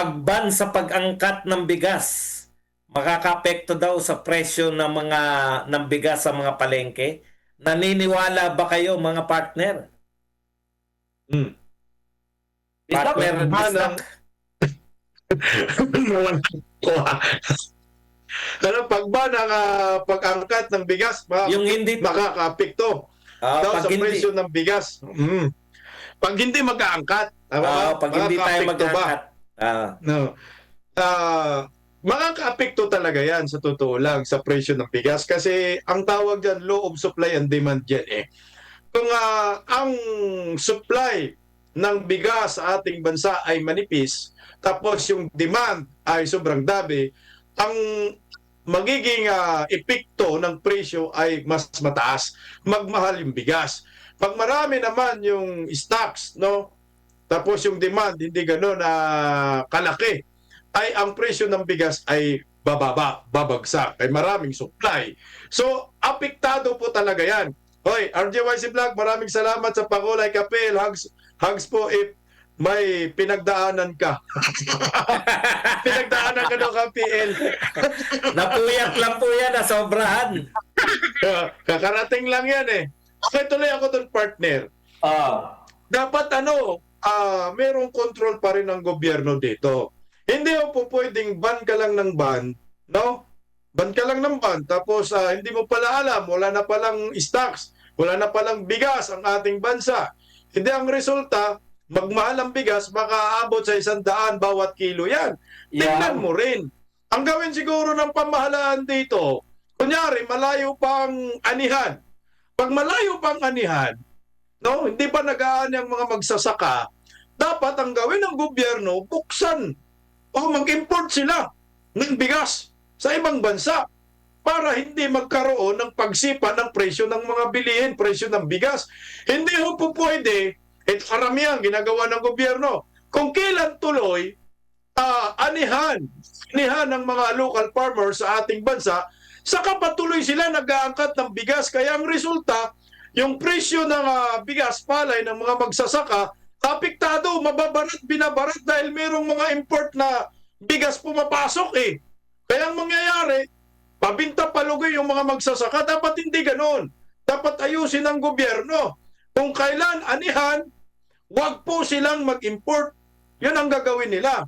pagban sa pag-angkat ng bigas makakapekto daw sa presyo ng mga ng bigas sa mga palengke. Naniniwala ba kayo mga partner? Hmm. Partner Pagban Bisdak? ano, pag ba ng ah, pag-angkat ng bigas, ma- Yung hindi makaka-apekto Ah, daw sa hindi presyo ng bigas. Mm. Pag hindi mag-aangkat, ah, pag hindi tayo mag-angkat. Ah, No. Ah, makaka-apekto talaga yan sa totoo lang sa presyo ng bigas kasi ang tawag diyan law of supply and demand yan eh. Kung ah, ang supply ng bigas sa ating bansa ay manipis tapos yung demand ay sobrang dami, ang magiging ah, epekto ng presyo ay mas mataas, magmahal yung bigas. Pag marami naman yung stocks, no? Tapos yung demand hindi gano'n na kalaki, ay ang presyo ng bigas ay bababa, babagsak, ay maraming supply. So, apektado po talaga yan. Hoy, RJYC Vlog, maraming salamat sa pakulay kapil. Hugs, hugs po if may pinagdaanan ka. pinagdaanan ka daw ka, PL. napuyat lang po yan, nasobrahan. Kakarating lang yan eh. Okay, tuloy ako doon, partner. Ah, dapat ano, ah merong control pa rin ng gobyerno dito. Hindi po pwedeng ban ka lang ng ban, no? Ban ka lang ng ban, tapos ah, hindi mo pala alam, wala na palang stocks, wala na palang bigas ang ating bansa. Hindi ang resulta, magmahal ang bigas, makaabot sa isang daan bawat kilo yan. Tingnan mo rin. Ang gawin siguro ng pamahalaan dito, kunyari, malayo pang anihan. Pag malayo pang anihan, no, hindi pa nagaan ang mga magsasaka, dapat ang gawin ng gobyerno, buksan o mag-import sila ng bigas sa ibang bansa para hindi magkaroon ng pagsipa ng presyo ng mga bilihin, presyo ng bigas. Hindi ho po pwede, at karamihan ginagawa ng gobyerno, kung kailan tuloy, ah, anihan, anihan ng mga local farmers sa ating bansa, saka patuloy sila nag-aangkat ng bigas. Kaya ang resulta, yung presyo ng ah, bigas palay ng mga magsasaka, apektado, mababarat, binabarat dahil merong mga import na bigas pumapasok eh. Kaya ang mangyayari, pabinta palugoy yung mga magsasaka, dapat hindi ganon. Dapat ayusin ng gobyerno. Kung kailan anihan, wag po silang mag-import. Yan ang gagawin nila.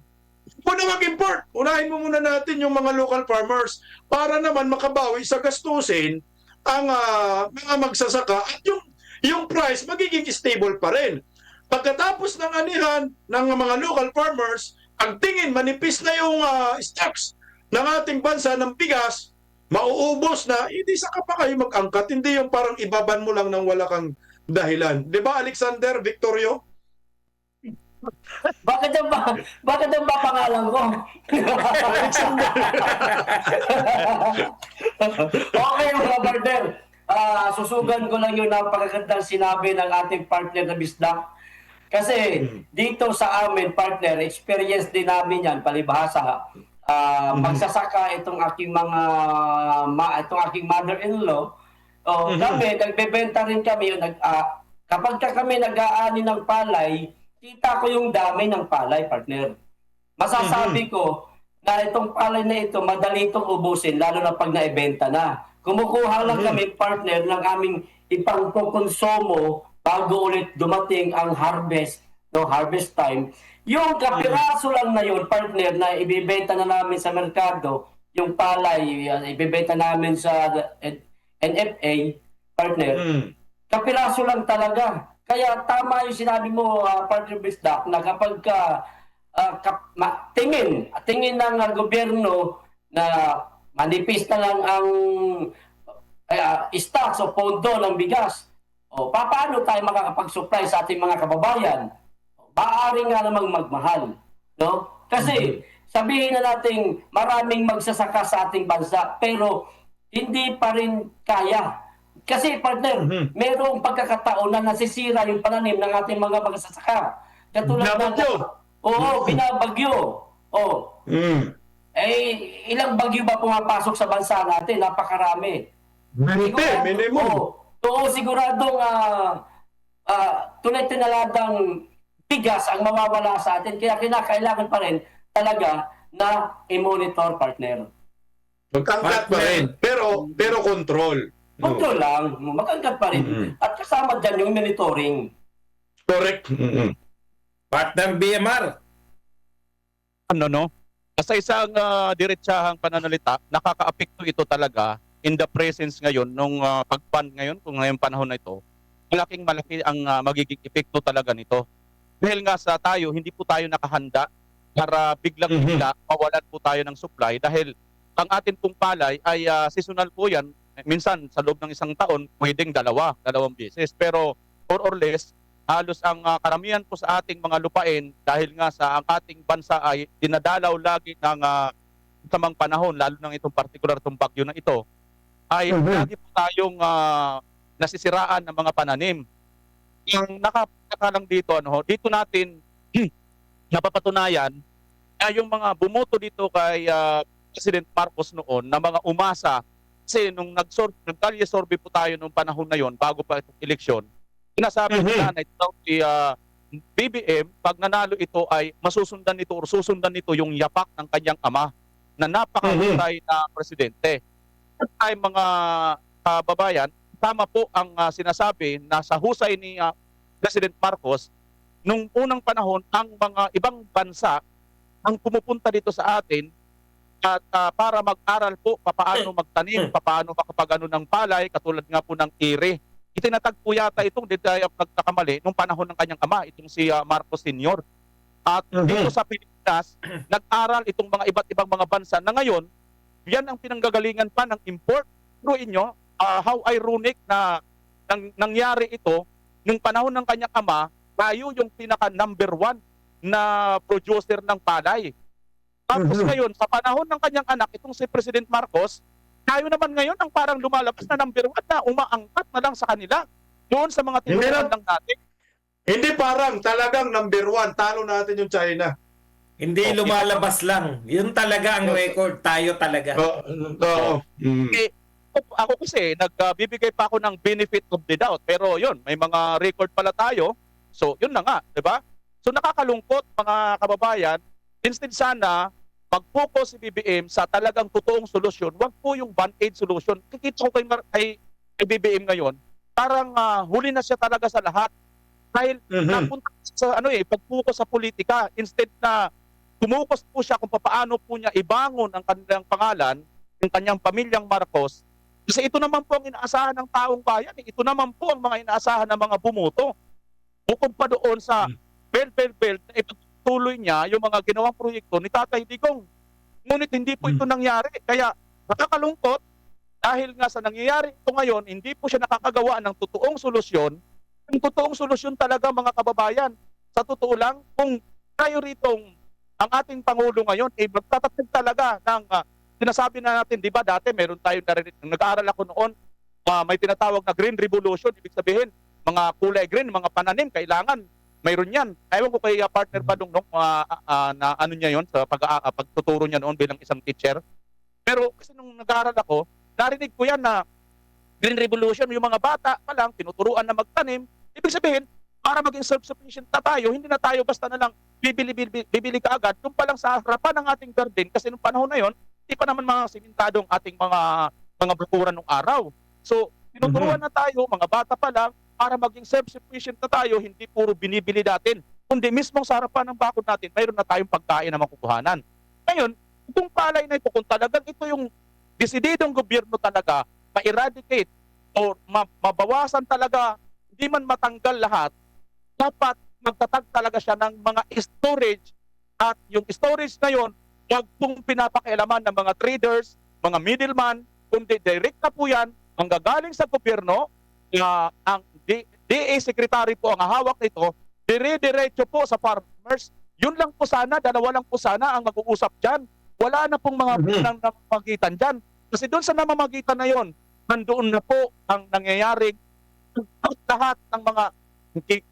Huwag na mag-import. Unahin mo muna natin yung mga local farmers para naman makabawi sa gastusin ang ah, mga magsasaka at yung, yung price magiging stable pa rin. Pagkatapos ng anihan ng mga local farmers, ang tingin manipis na yung ah, stocks ng ating bansa ng bigas, mauubos na, hindi saka pa kayo mag-angkat, hindi yung parang ibaban mo lang ng wala kang dahilan. Di ba Alexander Victorio? Bakit ang ba, bakit ang ba pangalan ko? okay mga partner. Ah, susugan ko lang yung napakagandang sinabi ng ating partner na Bisdak. Kasi dito sa amin, partner, experience din namin yan, palibhasa. Ah, magsasaka itong aking mga, ma, itong aking mother-in-law. Oh, kami, nagbebenta rin kami. Nag, ah, kapag ka kami nag-aani ng palay, kita ko yung dami ng palay, partner. Masasabi ko na itong palay na ito, madali itong ubusin, lalo na pag naibenta na. Kumukuha lang kami, partner, ng aming ipangkokonsumo bago ulit dumating ang harvest, no harvest time. Yung kapiraso lang na yun, partner, na ibibenta na namin sa merkado, yung palay, ibibenta namin sa NFA, partner, Mm. kapiraso lang talaga. Kaya tama yung sinabi mo, uh, partner Bisdak, na kapag ka, ah, kap- ma- tingin, tingin ng ah, gobyerno na manipis na lang ang uh, stocks o pondo ng bigas, o paano tayo makakapag-supply sa ating mga kababayan? Maaari nga namang magmahal. No? Kasi sabihin na natin maraming magsasaka sa ating bansa pero hindi pa rin kaya. Kasi partner, Mhm. merong pagkakataon na nasisira yung pananim ng ating mga magsasaka. Katulad Binabagyo. Oo, binabagyo. Oh, Mm. eh, ilang bagyo ba pumapasok sa bansa natin? Napakarami. Hindi, minimum. Oo, oo siguradong uh, uh, tunay tinaladang bigas ang mawawala sa atin. Kaya kinakailangan pa rin talaga na i-monitor partner. Magkangkat pa rin. Pero, pero control. No. Control lang, magangkat pa rin. Mhm. At kasama dyan yung monitoring. Correct. Mm-mm. Partner BMR. ano no? Sa isang uh, diretsahang pananalita, nakakaapekto ito talaga in the presence ngayon nung uh, pagpan ngayon kung ngayong panahon na ito. Malaking malaki ang ah, magiging epekto talaga nito. Dahil nga sa tayo, hindi po tayo nakahanda para biglang Mhm. bigla mawalan po tayo ng supply dahil ang atin pong palay ay ah, seasonal po yan. Minsan sa loob ng isang taon, pwedeng dalawa, dalawang beses. Pero more or less, halos ang ah, karamihan po sa ating mga lupain dahil nga sa ang ating bansa ay dinadalaw lagi ng uh, tamang panahon lalo ng itong particular itong bagyo na ito ay Mhm. lagi po tayong ah, nasisiraan ng mga pananim. Yung nakapaka lang dito ano, dito natin napapatunayan na yung mga bumoto dito kay ah, President Marcos noon na mga umasa kasi nung nag-sor nagkalye survey po tayo nung panahon na yon bago pa itong eleksyon sinasabi Mhm. nila na ito si ah, BBM pag nanalo ito ay masusundan nito or susundan nito yung yapak ng kanyang ama na napakahusay na presidente. At ay mga kababayan, tama po ang ah, sinasabi na sa husay ni ah, President Marcos nung unang panahon ang mga ibang bansa ang pumupunta dito sa atin at ah, para mag-aral po papaano magtanim, papaano makapagano ng palay katulad nga po ng ire. Itinatag po yata itong di tayo nagkakamali nung panahon ng kanyang ama, itong si ah, Marcos Sr. At Mhm. dito sa Pilipinas, nag-aral itong mga iba't ibang mga bansa na ngayon, yan ang pinanggagalingan pa ng import. Pero inyo, ah, how ironic na nang, nangyari ito nung panahon ng kanyang ama, tayo yung pinaka number one na producer ng palay. Tapos Mhm. ngayon, sa panahon ng kanyang anak, itong si President Marcos, tayo naman ngayon ang parang lumalabas na number one na umaangkat na lang sa kanila doon sa mga Hindi tinutukan lang. natin. Hindi parang talagang number one. Talo natin yung China. Hindi Okay. lumalabas lang. Yun talaga ang record. Tayo talaga. Oo. Oo. Mm. Ako, ako kasi nagbibigay pa ako ng benefit of the doubt pero yun may mga record pala tayo so yun na nga di ba so nakakalungkot mga kababayan instead sana mag-focus si BBM sa talagang totoong solusyon wag po yung band-aid solution kikita ko kay, kay, kay BBM ngayon parang ah, huli na siya talaga sa lahat dahil Mhm. napunta sa ano eh pag-focus sa politika instead na tumukos po siya kung paano po niya ibangon ang kanilang pangalan yung kanyang pamilyang Marcos kasi ito naman po ang inaasahan ng taong bayan eh. ito naman po ang mga inaasahan ng mga bumoto bukod pa doon sa Hmm. belt belt belt na ipagtuloy niya yung mga ginawang proyekto ni Tatay Digong. Ngunit hindi po ito nangyari. Kaya nakakalungkot dahil nga sa nangyayari ito ngayon hindi po siya nakakagawa ng totoong solusyon. Yung totoong solusyon talaga mga kababayan. Sa totoo lang, kung tayo ritong ang ating Pangulo ngayon, eh, magtatatag talaga ng ah, sinasabi na natin, di ba dati meron tayong narinig, nag-aaral ako noon, ah, may tinatawag na Green Revolution, ibig sabihin, mga kulay green, mga pananim, kailangan mayroon yan. Ewan ko kay ah, partner Badong nung ah, ah, na ano niya yon sa pag, ah, ah, pagtuturo niya noon bilang isang teacher. Pero kasi nung nag-aaral ako, narinig ko yan na Green Revolution, yung mga bata pa lang, tinuturuan na magtanim. Ibig sabihin, para maging self-sufficient na tayo, hindi na tayo basta na lang bibili, bibili, bibili ka agad. Doon pa lang sa harapan ng ating garden, kasi nung panahon na yon, hindi pa naman mga simentadong ating mga mga bukuran ng araw. So, tinuturuan na tayo, mga bata pa lang, para maging self-sufficient na tayo, hindi puro binibili natin. Kundi mismong sa harapan ng bakod natin, mayroon na tayong pagkain na makukuhanan. Ngayon, itong palay na ito, kung talagang ito yung desididong gobyerno talaga, ma-eradicate or ma- mabawasan talaga, hindi man matanggal lahat, dapat magtatag talaga siya ng mga storage at yung storage na yon wag pong pinapakialaman ng mga traders, mga middleman, kundi direct na po yan, ang gagaling sa gobyerno, na ang DA secretary po ang hawak nito, dire-diretso po sa farmers. Yun lang po sana, dalawa lang po sana ang mag-uusap dyan. Wala na pong mga Mhm. pinang namamagitan dyan. Kasi doon sa namamagitan na yon, nandoon na po ang nangyayaring lahat ng mga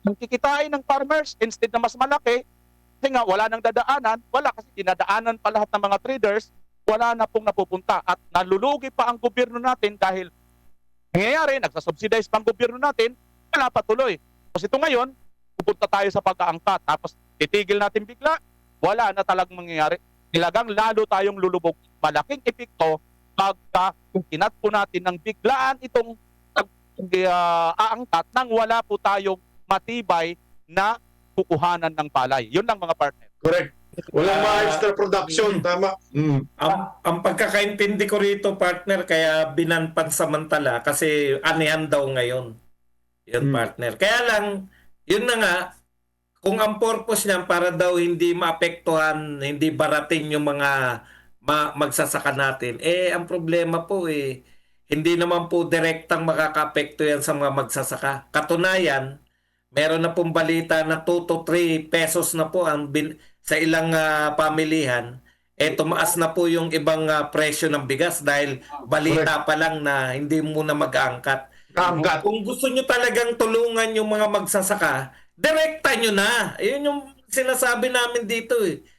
ang kikitain ng farmers instead na mas malaki, kasi nga wala nang dadaanan, wala kasi dinadaanan pa lahat ng mga traders, wala na pong napupunta at nalulugi pa ang gobyerno natin dahil nangyayari, nagsasubsidize pa ang gobyerno natin, wala pa tuloy. Kasi ito ngayon, pupunta tayo sa pag-aangkat, tapos titigil natin bigla, wala na talagang mangyayari. Talagang lalo tayong lulubog. Malaking epekto pagka kinat po natin ng biglaan itong uh, aangkat nang wala po tayong matibay na kukuhanan ng palay. Yun lang mga partner. Correct. Walang Ah, mga extra production, tama. Mm. Ang, ang pagkakaintindi ko rito, partner, kaya binanpan samantala kasi anihan daw ngayon. Yun, Hmm. partner. Kaya lang, yun na nga, kung ang purpose niyan para daw hindi maapektuhan, hindi barating yung mga ma- magsasaka natin, eh, ang problema po eh, hindi naman po direktang makakapekto yan sa mga magsasaka. Katunayan, meron na pong balita na 2 to 3 pesos na po ang bin- sa ilang ah, pamilihan eh tumaas na po yung ibang ah, presyo ng bigas dahil balita pa lang na hindi muna mag-aangkat. Kaangkat. Kung gusto nyo talagang tulungan yung mga magsasaka, direkta nyo na. Yun yung sinasabi namin dito eh.